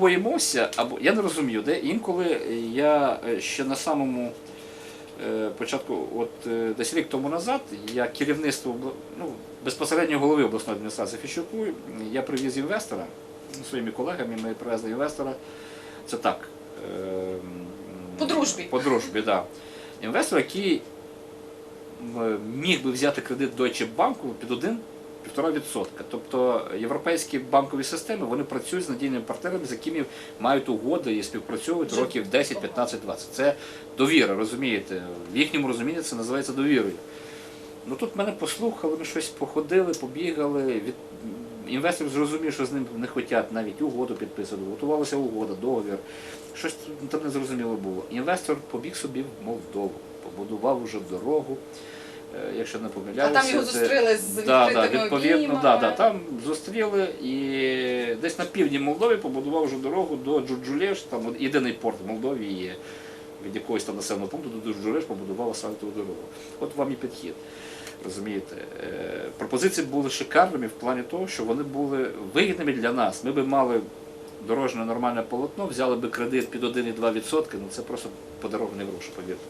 боїмося, або я не розумію, де інколи я е, ще на самому е, початку, от е, десь рік тому назад, я керівництво ну, безпосередньо голови обласної адміністрації Фіщуку, я привіз інвестора ну, своїми колегами, ми привезли інвестора. Це так. е, По дружбі. По дружбі. Да. Інвестор, який міг би взяти кредит Deutsche Bank під 1-1,5%. Тобто європейські банкові системи вони працюють з надійними партнерами, з якими мають угоди і співпрацьовують років 10, 15, 20. Це довіра, розумієте? В їхньому розумінні це називається довірою. Ну тут мене послухали, ми щось походили, побігали. Від... Інвестор зрозумів, що з ним не хочуть навіть угоду підписувати. Готувалася угода, договір. Щось там не зрозуміло було. Інвестор побіг собі в Молдову, побудував уже дорогу. Е, Якщо не А там його це- зустріли з Да, да, відповідно, да, да, там зустріли і десь на півдні Молдови побудував вже дорогу до Джуджулеш, там єдиний порт в Молдові є. Від якогось там населеного пункту до Джуджулеш побудував асфальтову дорогу. От вам і підхід. Розумієте, Е, пропозиції були шикарними в плані того, що вони були вигідними для нас. Ми би мали дорожне нормальне полотно, взяли би кредит під 1,2%, ну це просто подаровані гроші, повірте.